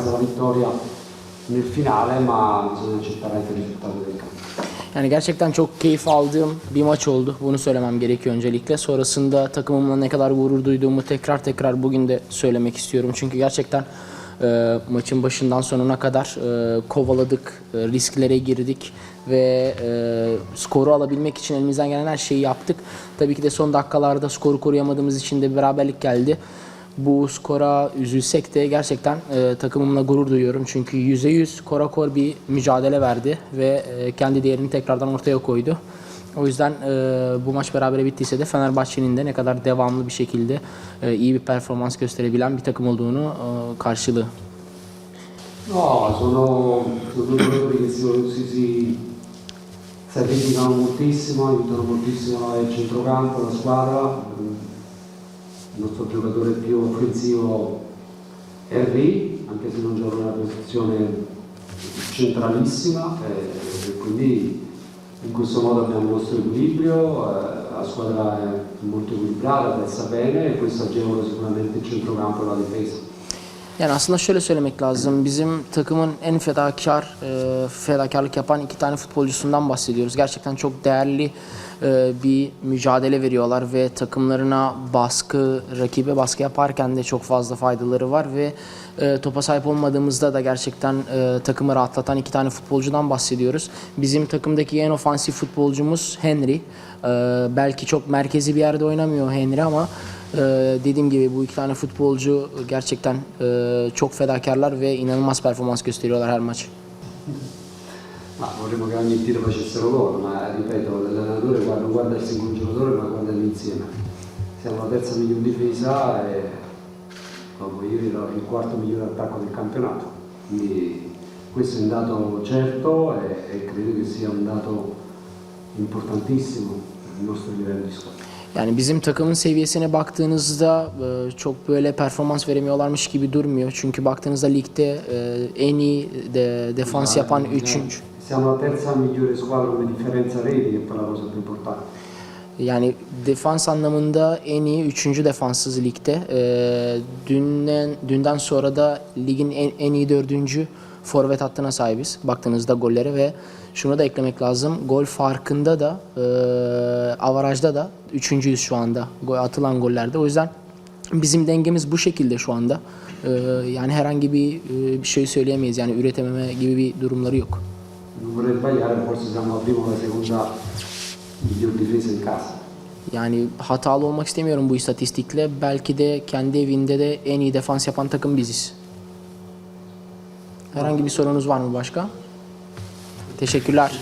casa la vittoria nel finale, ma bisogna accettare anche il risultato del campo. Yani gerçekten çok keyif aldığım bir maç oldu. Bunu söylemem gerekiyor öncelikle. Sonrasında takımımla ne kadar gurur duyduğumu tekrar tekrar bugün de söylemek istiyorum. Çünkü gerçekten e, maçın başından sonuna kadar e, kovaladık, e, risklere girdik ve e, skoru alabilmek için elimizden gelen her şeyi yaptık. Tabii ki de son dakikalarda skoru koruyamadığımız için de beraberlik geldi. Bu skora üzülsek de gerçekten e, takımımla gurur duyuyorum. Çünkü %100 korakor bir mücadele verdi ve e, kendi değerini tekrardan ortaya koydu. O yüzden e, bu maç berabere bittiyse de Fenerbahçe'nin de ne kadar devamlı bir şekilde e, iyi bir performans gösterebilen bir takım olduğunu e, karşılığı. No, sono, sono due si, si, si sacrificano moltissimo, aiutano moltissimo il centrocampo, la squadra. Il nostro giocatore più offensivo Henry, anche se non gioca una posizione centralissima e, e quindi in questo modo abbiamo il nostro equilibrio, eh, la squadra è molto equilibrata, pensa bene e questo agevola sicuramente il centrocampo e la difesa. Yani aslında şöyle söylemek lazım. Bizim takımın en fedakar, e, fedakarlık yapan iki tane futbolcusundan bahsediyoruz. Gerçekten çok değerli e, bir mücadele veriyorlar ve takımlarına baskı, rakibe baskı yaparken de çok fazla faydaları var ve e, topa sahip olmadığımızda da gerçekten e, takımı rahatlatan iki tane futbolcudan bahsediyoruz. Bizim takımdaki en ofansif futbolcumuz Henry. E, belki çok merkezi bir yerde oynamıyor Henry ama ee, dediğim gibi bu iki tane futbolcu gerçekten e, çok fedakarlar ve inanılmaz performans gösteriyorlar her maç. Ma vorremmo che ogni tiro facessero loro, ma ripeto, l'allenatore non guarda il singolo giocatore ma guarda l'insieme. Siamo la terza miglior difesa e dopo ieri ero il quarto miglior attacco del campionato. Quindi questo è un dato certo e, e credo che sia un dato importantissimo per il nostro livello di squadra. Yani bizim takımın seviyesine baktığınızda e, çok böyle performans veremiyorlarmış gibi durmuyor. Çünkü baktığınızda ligde e, en iyi de, defans yapan Siamo- üçüncü. Siamo la terza migliore squadra come differenza reti, che poi la cosa più importante. Yani defans anlamında en iyi üçüncü defanssız ligde. Ee, dünden, dünden sonra da ligin en, en iyi dördüncü forvet hattına sahibiz. Baktığınızda gollere ve şunu da eklemek lazım. Gol farkında da e, avarajda da üçüncüyüz şu anda gol, atılan gollerde. O yüzden bizim dengemiz bu şekilde şu anda. Ee, yani herhangi bir, e, bir şey söyleyemeyiz. Yani üretememe gibi bir durumları yok. Yani hatalı olmak istemiyorum bu istatistikle. Belki de kendi evinde de en iyi defans yapan takım biziz. Herhangi bir sorunuz var mı başka? Teşekkürler.